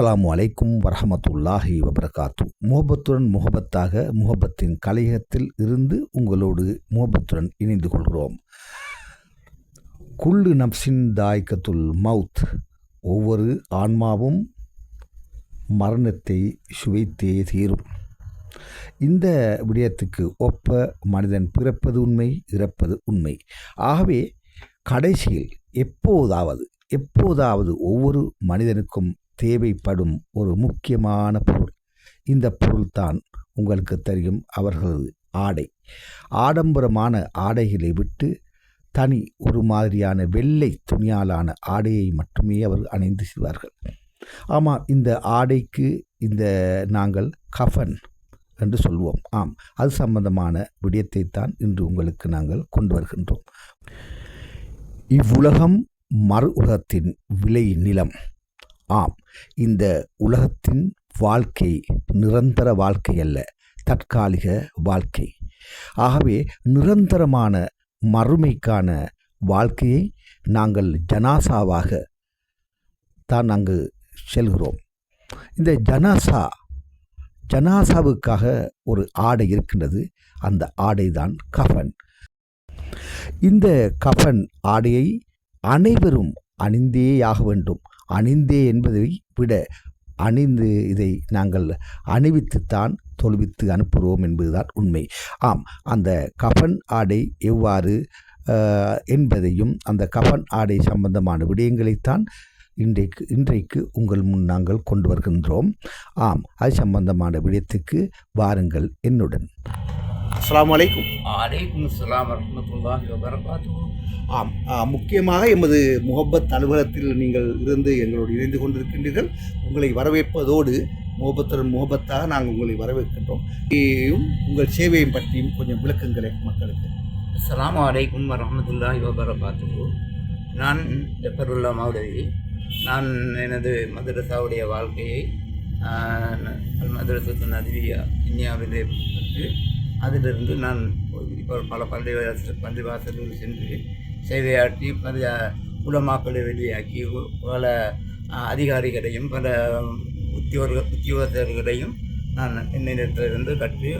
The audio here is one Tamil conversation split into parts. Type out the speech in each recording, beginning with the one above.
அஸ்ஸலாமு அலைக்கும் வரஹமத்துல்லாஹி வபரகாத்து. முகபத்துடன் முகபத்தாக முகபத்தின் கலையகத்தில் இருந்து உங்களோடு முகபத்துடன் இணைந்து கொள்கிறோம். குள்ளு நப்சின் தாய்கத்துல் மவுத். ஒவ்வொரு ஆன்மாவும் மரணத்தை சுவைத்தே தீரும். இந்த விடயத்துக்கு ஒப்ப மனிதன் பிறப்பது உண்மை இறப்பது உண்மை. ஆகவே கடைசியில் எப்போதாவது எப்போதாவது ஒவ்வொரு மனிதனுக்கும் தேவைப்படும் ஒரு முக்கியமான பொருள். இந்த பொருள்தான் உங்களுக்கு தெரியும் அவர்களது ஆடை. ஆடம்பரமான ஆடைகளை விட்டு தனி ஒரு மாதிரியான வெள்ளை துணியாலான ஆடையை மட்டுமே அவர் அணிந்து செல்வார்கள். ஆமாம் இந்த ஆடைக்கு இந்த நாங்கள் கஃபன் என்று சொல்வோம். ஆம் அது சம்பந்தமான விடயத்தை தான் இன்று உங்களுக்கு நாங்கள் கொண்டு வருகின்றோம். இவ்வுலகம் மறு உலகத்தின் விலை நிலம். ஆம் இந்த உலகத்தின் வாழ்க்கை நிரந்தர வாழ்க்கை அல்ல தற்காலிக வாழ்க்கை. ஆகவே நிரந்தரமான மறுமைக்கான வாழ்க்கையை நாங்கள் ஜனாசாவாக தான் அங்கு செல்கிறோம். இந்த ஜனாசா ஜனாசாவுக்காக ஒரு ஆடை இருக்கின்றது. அந்த ஆடை தான் கஃபன். இந்த கஃபன் ஆடையை அனைவரும் அணிந்தேயாக வேண்டும். அணிந்தே என்பதை விட அணிந்து இதை நாங்கள் அணிவித்துத்தான் தொழுவித்து அனுப்புகிறோம் என்பதுதான் உண்மை. ஆம் அந்த கஃபன் ஆடை எவ்வாறு என்பதையும் அந்த கஃபன் ஆடை சம்பந்தமான விடயங்களைத்தான் இன்றைக்கு இன்றைக்கு உங்கள் முன் நாங்கள் கொண்டு வருகின்றோம். ஆம் அது சம்பந்தமான விடயத்துக்கு வாருங்கள் என்னுடன். அஸ்ஸலாமு அலைக்கும் அலைக்கும் அஸ்ஸலாம் வரமத்துல்லாஹி வபரகாத்துஹு. ஆம் முக்கியமாக எமது முகப்பத் அலுவலகத்தில் நீங்கள் இருந்து எங்களோடு இணைந்து கொண்டிருக்கின்றீர்கள். உங்களை வரவேற்பதோடு முகப்பத்துடன் முகப்பத்தாக நாங்கள் உங்களை வரவேற்கின்றோம். உங்கள் சேவையும் பற்றியும் கொஞ்சம் விளக்குங்களேன் மக்களுக்கு. அஸ்ஸலாமு அலைக்கும் வரஹ்மத்துல்லாஹி வபரகாத்துஹு. நான் ஜஃபருல்லா மௌலவி. நான் எனது மதரசாவுடைய வாழ்க்கையை ஆஹ், அல் மதரசத்து நதிவியா இந்தியாவிலே அதிலிருந்து நான் இப்போ பல பள்ளி பள்ளி வாசல்கள் சென்று சேவையாற்றி பல உலமாக்களை வெளியாக்கி பல அதிகாரிகளையும் பல உத்தியோக உத்தியோகத்தர்களையும் நான் என்னிடத்திலிருந்து கற்று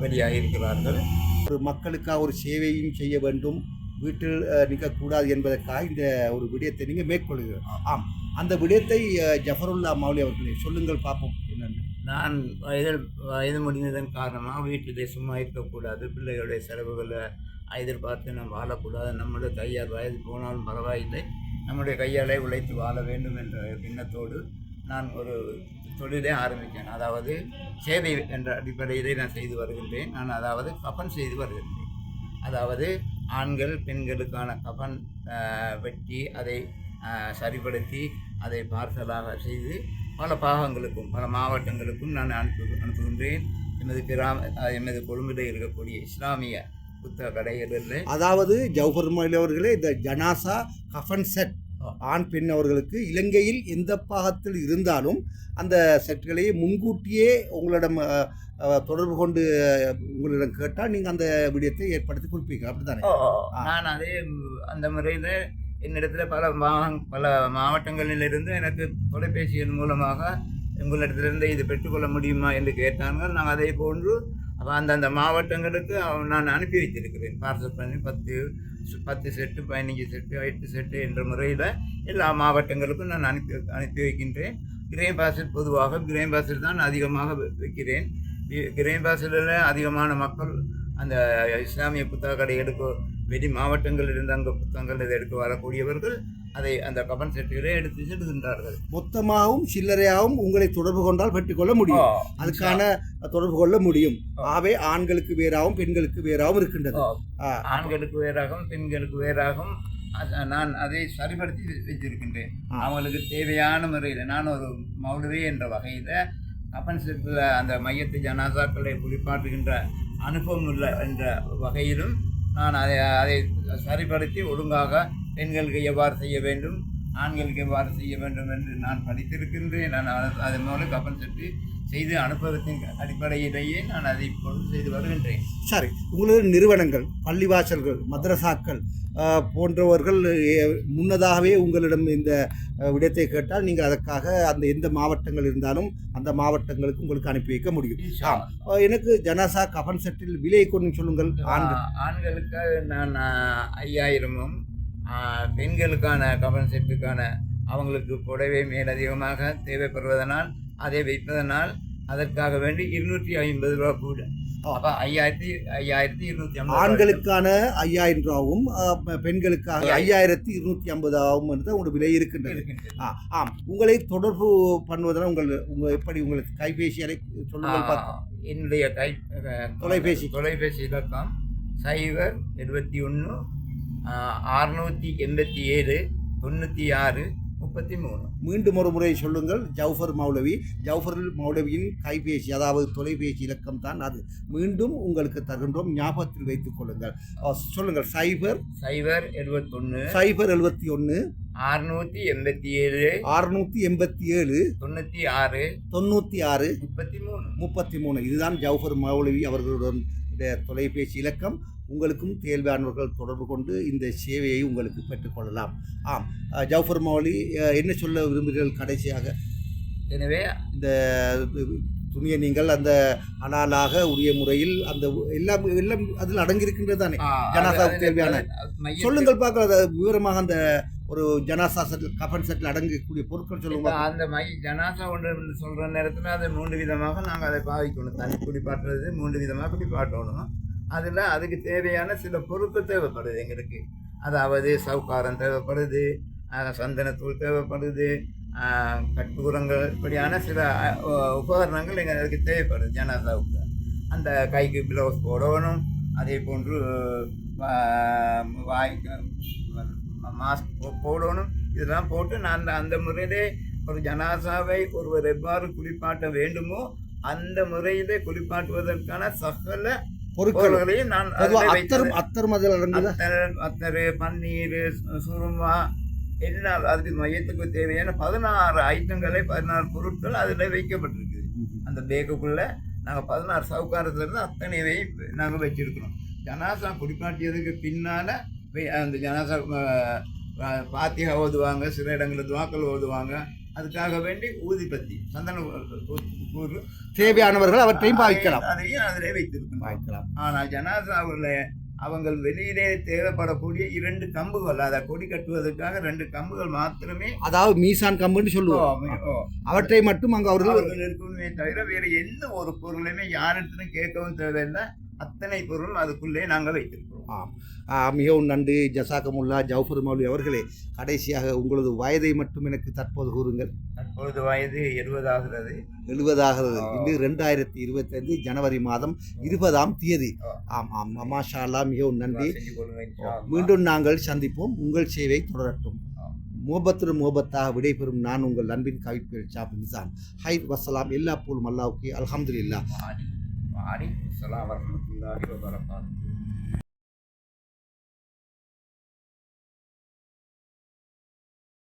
வெளியாகி இருக்கிறார்கள் ஒரு மக்களுக்காக ஒரு சேவையும் செய்ய வேண்டும். வீட்டில் நிற்கக்கூடாது என்பதற்காக இந்த ஒரு விடயத்தை நீங்கள் மேற்கொள்கிறீர்கள். ஆம். அந்த விடயத்தை ஜஃபருல்லா மௌலி அவர்களே சொல்லுங்கள் பார்ப்போம். நான் வயதில் வயது முடிந்ததன் காரணமாக வீட்டிலே சும்மா இருக்கக்கூடாது. பிள்ளைகளுடைய செலவுகளை எதிர்பார்த்து நாம் வாழக்கூடாது. நம்முடைய கையால் வயது போனாலும் பரவாயில்லை. நம்முடைய கையாலே உழைத்து வாழ வேண்டும் என்ற எண்ணத்தோடு நான் ஒரு தொழிலை ஆரம்பித்தேன். அதாவது சேவை என்ற அடிப்படையிலே நான் செய்து வருகின்றேன். நான் அதாவது கஃபன் செய்து வருகின்றேன். அதாவது ஆண்கள் பெண்களுக்கான கஃபன் வெட்டி அதை சரிப்படுத்தி அதை பார்சலாக செய்து பல பாகங்களுக்கும் பல மாவட்டங்களுக்கும் நான் அனுப்பு அனுப்புகின்றேன். எமது கிராம அஹ், எமது கொழும்பில் இருக்கக்கூடிய இஸ்லாமிய புத்தக கடைகளில் அதாவது ஜவஹர் மௌலி அவர்களே இந்த ஜனாசா கஃபன் செட் ஆண் பெண் அவர்களுக்கு இலங்கையில் எந்த பாகத்தில் இருந்தாலும் அந்த செட்களை முன்கூட்டியே உங்களிடம் தொடர்பு கொண்டு உங்களிடம் கேட்டால் நீங்கள் அந்த விடயத்தை ஏற்படுத்தி கொடுப்பீங்க. அப்படித்தானே? ஆ. நான் அதே அந்த முறையில் என்னிடத்தில் பல மா பல மாவட்டங்களிலிருந்து எனக்கு தொலைபேசியின் மூலமாக உங்களிடத்திலிருந்து இது பெற்றுக்கொள்ள முடியுமா என்று கேட்டார்கள். நான் அதே போன்று அப்போ அந்தந்த மாவட்டங்களுக்கு நான் அனுப்பி வைத்திருக்கிறேன். பார்சல் பண்ணி பத்து பத்து செட்டு பதினஞ்சு செட்டு எட்டு செட்டு என்ற முறையில் எல்லா மாவட்டங்களுக்கும் நான் அனுப்பி அனுப்பி வைக்கின்றேன். கிரேம் பாசில் பொதுவாக கிரேம் பாசில் தான் அதிகமாக வைக்கிறேன். இ- கிரேம் பாசிலில் அதிகமான மக்கள் அந்த இஸ்லாமிய புத்தக கடை எடுக்க வெளி மாவட்டங்களிலிருந்து அங்கே புத்தகங்கள் இதை எடுக்க வரக்கூடியவர்கள் அதை அந்த கபன் செட்டுகளை எடுத்து செல்கின்றார்கள். மொத்தமாகவும் சில்லறையாகவும் உங்களை தொடர்பு கொண்டால் பெற்றுக்கொள்ள முடியும். அதுக்கான தொடர்பு கொள்ள முடியும். ஆகவே ஆண்களுக்கு வேறாகவும் பெண்களுக்கு வேறாகவும் இருக்கின்றது. ஆண்களுக்கு வேறாகவும் பெண்களுக்கு வேறாகவும் நான் அதை சரிப்படுத்தி வை- வைத்திருக்கின்றேன். அவங்களுக்கு தேவையான முறையில் நான் ஒரு மௌலவி என்ற வகையில் கப்பன் செட்டில் அந்த மையத்து ஜனாசாக்களை குளிப்பாட்டுகின்ற அனுபவம் உள்ள என்ற வகையிலும் நான் அதை அதை சரிப்படுத்தி ஒழுங்காக பெண்களுக்கு எவ்வாறு செய்ய வேண்டும் ஆண்களுக்கு எவ்வாறு செய்ய வேண்டும் என்று நான் படித்திருக்கின்றேன். நான் அதன் மூலம் கப்பன் செட்டு செய்து அனுபவத்தின் அடிப்படையிலேயே நான் அதை இப்பொழுது செய்து வருகின்றேன். சாரி உங்களது நிறுவனங்கள் பள்ளிவாசல்கள் மதரசாக்கள் போன்றவர்கள் முன்னதாகவே உங்களிடம் இந்த விடத்தை கேட்டால் நீங்கள் அதற்காக அந்த எந்த மாவட்டங்கள் இருந்தாலும் அந்த மாவட்டங்களுக்கு உங்களுக்கு அனுப்பி வைக்க முடியும். எனக்கு ஜனாசா கபன் செட்டில் விலை கொஞ்சம் சொல்லுங்கள். ஆண்கள் ஆண்களுக்கு நான் ஐயாயிரமும் பெண்களுக்கான கபன் செட்டுக்கான அவங்களுக்கு புடவை மேலதிகமாக தேவைப்படுவதனால் அதை வைப்பதனால் அதற்காக வேண்டி இருநூற்றி ஐம்பது ரூபா கூட. அப்போ ஐயாயிரத்தி ஐயாயிரத்தி இருநூற்றி ஐம்பது ஆண்களுக்கான ஐயாயிரம் ரூபாவும் பெண்களுக்காக ஐயாயிரத்தி இருநூத்தி ஐம்பது ஆகும் என்று உங்களோட விலை இருக்கின்றது. ஆ, ஆம். உங்களை தொடர்பு பண்ணுவதனால் உங்கள் உங்க எப்படி உங்களுக்கு கைபேசி அறை சொல்லுங்கள் என்னுடைய கை தொலைபேசி. தொலைபேசி இலக்கம் சைபர் இருபத்தி ஒன்று அறுநூற்றி எண்பத்தி ஏழு தொண்ணூற்றி ஆறு முப்பத்தி மூணு. மீண்டும் ஒரு முறை சொல்லுங்கள் ஜவுஃபர் மௌலவி. ஜவுஃபர் மௌலவியின் கைபேசி அதாவது தொலைபேசி இலக்கம் தான் அது. மீண்டும் உங்களுக்கு தருகின்றோம் ஞாபகத்தில் வைத்துக் கொள்ளுங்கள். சொல்லுங்கள் சைபர்? சைபர் எழுபத்தொன்று சைபர் எழுபத்தி ஒன்று அறுநூற்றி எண்பத்தி ஏழு. அறுநூத்தி எண்பத்தி ஏழு. தொண்ணூற்றி ஆறு. தொண்ணூற்றி ஆறு. முப்பத்தி மூணு. முப்பத்தி மூணு. இதுதான் ஜவுஃபர் மௌலவி அவர்களுடன் தொலைபேசி இலக்கம். உங்களுக்கும் தேர்வானவர்கள் தொடர்பு கொண்டு இந்த சேவையை உங்களுக்கு பெற்றுக்கொள்ளலாம். ஆம். ஜவுஃபர் மௌலி என்ன சொல்ல விரும்புகிறீர்கள் கடைசியாக? எனவே இந்த துணியை நீங்கள் அந்த அனாலாக உரிய முறையில் அந்த எல்லாம் எல்லாம் அதில் அடங்கியிருக்கின்றது தானே அது- தேவையான. சொல்லுங்கள் பார்க்க விவரமாக அந்த ஒரு ஜனாசா செட்டில் கஃன் செட்டில் அடங்கக்கூடிய பொருட்கள் சொல்லுங்க அந்த மை ஜனாசா ஒன்று சொல்ற நேரத்தில் அது மூன்று விதமாக நாங்கள் அதை பாவிக்கணும். தனி குடிப்பாட்டுறது மூன்று விதமாக குடிப்பாட்டணும் அதில் அதுக்கு தேவையான சில பொருட்கள் தேவைப்படுது எங்களுக்கு. அதாவது சவுக்காரம் தேவைப்படுது சந்தனத்தூள் தேவைப்படுது கட்டுரங்கள் இப்படியான சில உபகரணங்கள் எங்களுக்கு தேவைப்படுது ஜனாதாவுக்கு அந்த கைக்கு ப்ளவுஸ் போடணும் அதே போன்று அஹ், வாய்க்கு மாஸ்க் போடணும் இதெல்லாம் போட்டு நான் அந்த அந்த முறையிலே ஒரு ஜனாசாவை ஒருவர் எவ்வாறு குளிப்பாட்ட வேண்டுமோ அந்த முறையிலே குளிப்பாட்டுவதற்கான சகல பொருட்கள். பொருள்களையும் நான். அத்தரும் அத்தரும் அதில் அத்தர் பன்னீர் சுருமா எல்லாம் அதுக்கு மையத்துக்கு தேவையான பதினாறு ஐட்டங்களை பதினாறு பொருட்கள் அதில் வைக்கப்பட்டிருக்குது அந்த பேக்குக்குள்ள நாங்கள் பதினாறு சவுக்காரத்துலேருந்து அத்தனையையும் நாங்கள் வச்சிருக்கிறோம். ஜனாசா குடிப்பாட்டியதுக்கு பின்னால் அந்த ஜனாசா பாத்திகா ஓதுவாங்க சில இடங்களில் துவாக்கள் ஓதுவாங்க. அதுக்காக வேண்டி ஊதிபத்தி சந்தன தேவையானவர்கள் அவற்றையும் பாவிக்கலாம். அதையும் அதிலே வைத்திருக்கணும். பாவிக்கலாம். ஆனால் ஜனாசாவில் அவங்க வெளியிலே தேவைப்படக்கூடிய இரண்டு கம்புகள் அதை கொடி கட்டுவதற்காக ரெண்டு கம்புகள் மாத்திரமே அதாவது மீசான் கம்புன்னு சொல்லுவோம். அவற்றை மட்டும் அங்கு அவர்கள் அவர்கள் இருக்கணுமே தவிர வேற எந்த ஒரு பொருளையுமே யாரிடத்திலும் கேட்கவும் தேவையில்லை. அத்தனை பொருள் அதுக்குள்ளே நாங்கள் வைத்திருக்கிறோம். ஆம். மிகவும் நன்றி ஜசாக்கமுல்லா ஜவுஃபர் மௌலி அவர்களே. கடைசியாக உங்களது வயதை மட்டும் எனக்கு தற்போது கூறுங்கள். தற்பொழுது வயது எழுபதாகிறது எழுபதாகிறது. இன்று ரெண்டாயிரத்தி இருபத்தைந்து ஜனவரி மாதம் இருபதாம் தேதி. ஆம் ஆம். மாஷா அல்லாஹ் மிகவும் நன்றி. மீண்டும் நாங்கள் சந்திப்போம். உங்கள் சேவை தொடரட்டும். ஆ. முகபத்துடன் முகபத்தாக விடைபெறும் நான் உங்கள் அன்பின் கவிப்பேல் ஷாப் நிசான். ஹை வசலாம் எல்லா போலும் அல்லாவுக்கு அல்ஹம்துலில்லாஹ். வாடி வாடி அஸ்ஸலாமு வரஹ்மத்துல்லாஹி